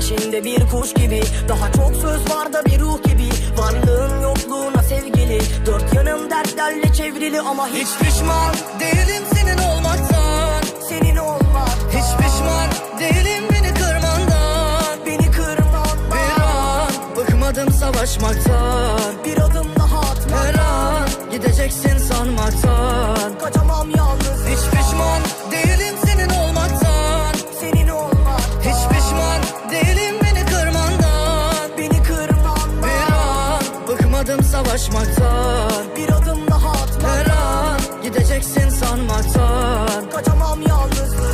Peşinde bir kuş gibi. Daha çok söz var da bir ruh gibi. Varlığın yokluğuna sevgili. Dört yanım dertlerle çevrili ama hiç Hiç pişman değilim senin olmaktan. Senin olmak. Hiç pişman değilim beni kırmandan. Beni kırman Bir an bıkmadım savaşmaktan. Bir an Ulaşmak Bir adım daha atmak Her an gideceksin sanmaktan. Kaçamam yalnızlık.